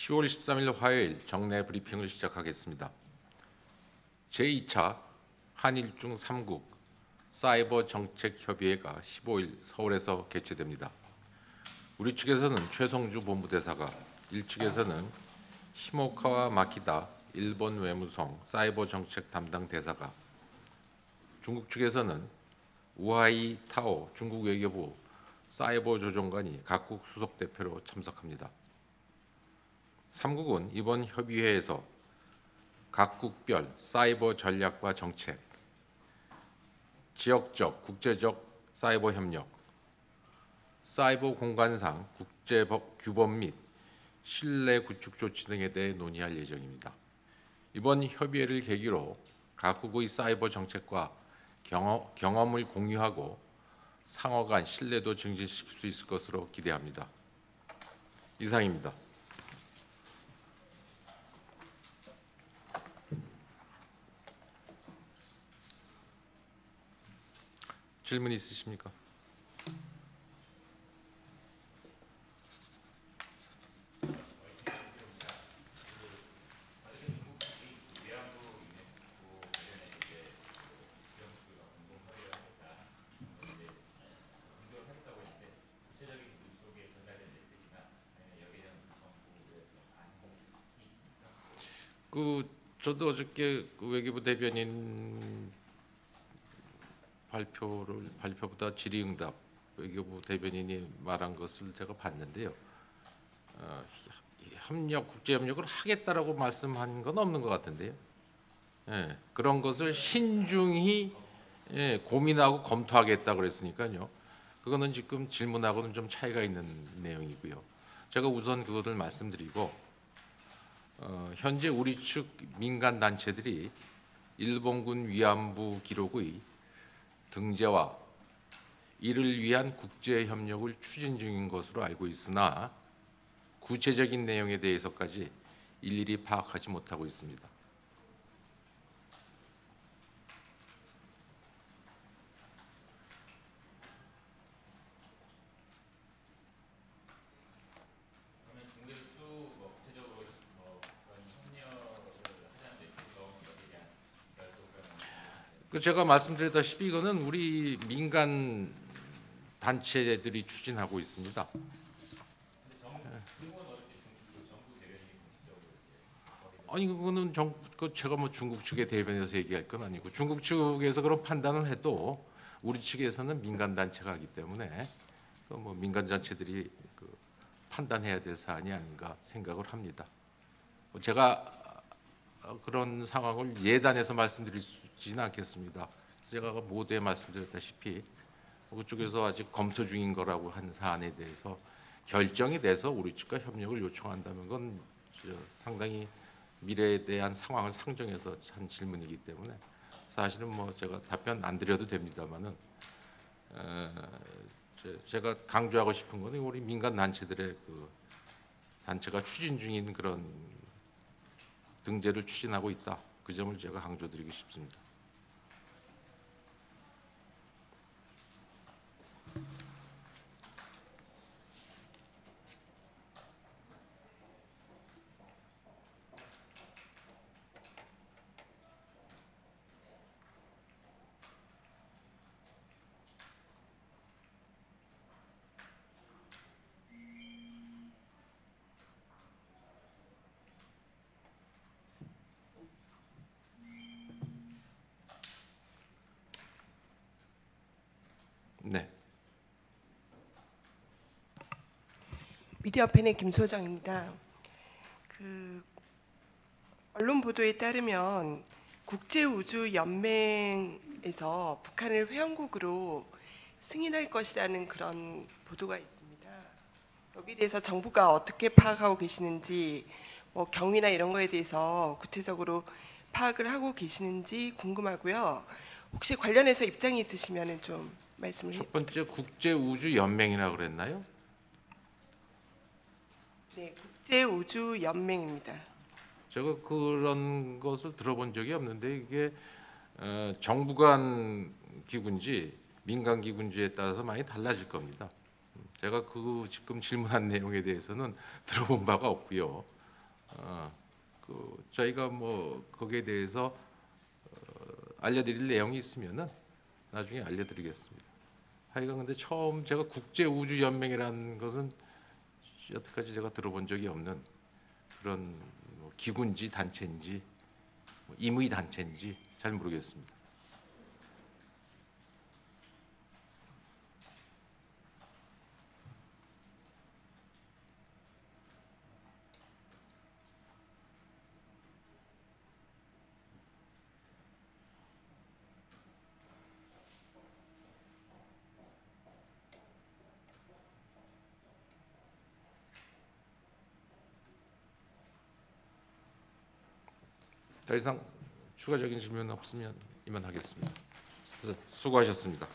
10월 13일 화요일 정례 브리핑을 시작하겠습니다. 제2차 한일중 3국 사이버 정책 협의회가 15일 서울에서 개최됩니다. 우리 측에서는 최성주 본부대사가 일측에서는 시모카와 마키다 일본 외무성 사이버 정책 담당 대사가 중국 측에서는 우하이 타오 중국 외교부 사이버 조정관이 각국 수석 대표로 참석합니다. 3국은 이번 협의회에서 각국별 사이버 전략과 정책, 지역적, 국제적 사이버 협력, 사이버 공간상 국제법 규범 및 신뢰 구축 조치 등에 대해 논의할 예정입니다. 이번 협의회를 계기로 각국의 사이버 정책과 경험, 경험을 공유하고 상호 간 신뢰도 증진시킬 수 있을 것으로 기대합니다. 이상입니다. 질문 있으십니까? 그 저도 어저께 그 외교부 대변인 발표를 발표보다 질의응답 외교부 대변인이 말한 것을 제가 봤는데요. 어, 협력 국제 협력을 하겠다라고 말씀한 건 없는 것 같은데요. 예, 그런 것을 신중히 예, 고민하고 검토하겠다 그랬으니까요. 그거는 지금 질문하고는 좀 차이가 있는 내용이고요. 제가 우선 그것을 말씀드리고 어, 현재 우리 측 민간 단체들이 일본군 위안부 기록의 등재와 이를 위한 국제 협력을 추진 중인 것으로 알고 있으나 구체적인 내용에 대해서까지 일일이 파악하지 못하고 있습니다. 그 제가 말씀드렸다시피 이거는 우리 민간 단체들이 추진하고 있습니다. 아니 그거는 정, 그 제가 뭐 중국 측의 대변에서 얘기할 건 아니고 중국 측에서 그런 판단을 해도 우리 측에서는 민간 단체가 하기 때문에 그 뭐 민간 단체들이 그 판단해야 될 사안이 아닌가 생각을 합니다. 뭐 제가 그런 상황을 예단해서 말씀드리지는 않겠습니다. 제가 모두에 말씀드렸다시피 그쪽에서 아직 검토 중인 거라고 한 사안에 대해서 결정이 돼서 우리 측과 협력을 요청한다는 건 상당히 미래에 대한 상황을 상정해서 한 질문이기 때문에 사실은 뭐 제가 답변 안 드려도 됩니다만은 제가 강조하고 싶은 거는 우리 민간 단체들의 그 단체가 추진 중인 그런 등재를 추진하고 있다. 그 점을 제가 강조드리고 싶습니다. 네. 미디어 팬의 김 소장입니다. 그 언론 보도에 따르면 국제우주연맹에서 북한을 회원국으로 승인할 것이라는 그런 보도가 있습니다. 여기에 대해서 정부가 어떻게 파악하고 계시는지 뭐 경위나 이런 거에 대해서 구체적으로 파악을 하고 계시는지 궁금하고요. 혹시 관련해서 입장이 있으시면 좀 말씀을 해첫 번째 국제 우주 연맹이라 그랬나요? 네, 국제 우주 연맹입니다. 제가 그런 것을 들어본 적이 없는데 이게 어, 정부 간 기구인지 민간 기구인지에 따라서 많이 달라질 겁니다. 제가 그 지금 질문한 내용에 대해서는 들어본 바가 없고요. 어, 그 저희가 뭐 거기에 대해서 어, 알려드릴 내용이 있으면은 나중에 알려드리겠습니다. 하여간 근데 처음 제가 국제 우주 연맹이라는 것은 여태까지 제가 들어본 적이 없는 그런 뭐 기구인지 단체인지 뭐 임의 단체인지 잘 모르겠습니다. 더 이상 추가적인 질문 없으면 이만하겠습니다. 수고하셨습니다.